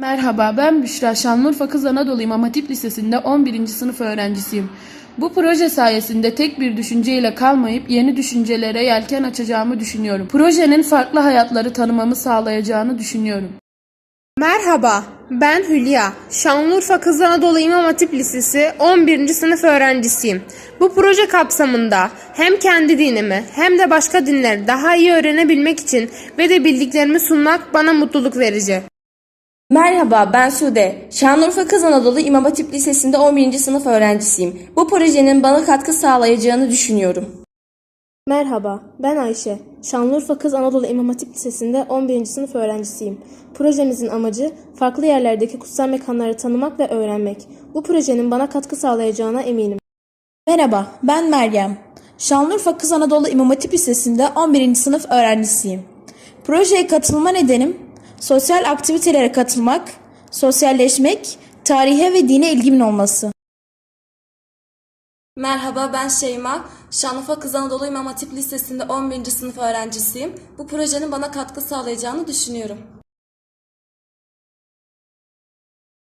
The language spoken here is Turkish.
Merhaba, ben Büşra. Şanlıurfa Kız Anadolu İmam Hatip Lisesi'nde 11. sınıf öğrencisiyim. Bu proje sayesinde tek bir düşünceyle kalmayıp yeni düşüncelere yelken açacağımı düşünüyorum. Projenin farklı hayatları tanımamı sağlayacağını düşünüyorum. Merhaba, ben Hülya. Şanlıurfa Kız Anadolu İmam Hatip Lisesi 11. sınıf öğrencisiyim. Bu proje kapsamında hem kendi dinimi hem de başka dinleri daha iyi öğrenebilmek için ve de bildiklerimi sunmak bana mutluluk verici. Merhaba ben Sude. Şanlıurfa Kız Anadolu İmam Hatip Lisesi'nde 11. sınıf öğrencisiyim. Bu projenin bana katkı sağlayacağını düşünüyorum. Merhaba, ben Ayşe. Şanlıurfa Kız Anadolu İmam Hatip Lisesi'nde 11. sınıf öğrencisiyim. Projemizin amacı farklı yerlerdeki kutsal mekanları tanımak ve öğrenmek. Bu projenin bana katkı sağlayacağına eminim. Merhaba, ben Meryem. Şanlıurfa Kız Anadolu İmam Hatip Lisesi'nde 11. sınıf öğrencisiyim. Projeye katılma nedenim, sosyal aktivitelere katılmak, sosyalleşmek, tarihe ve dine ilgimin olması. Merhaba ben Şeyma. Şanlıurfa Kız Anadolu İmam Hatip Lisesi'nde 11. sınıf öğrencisiyim. Bu projenin bana katkı sağlayacağını düşünüyorum.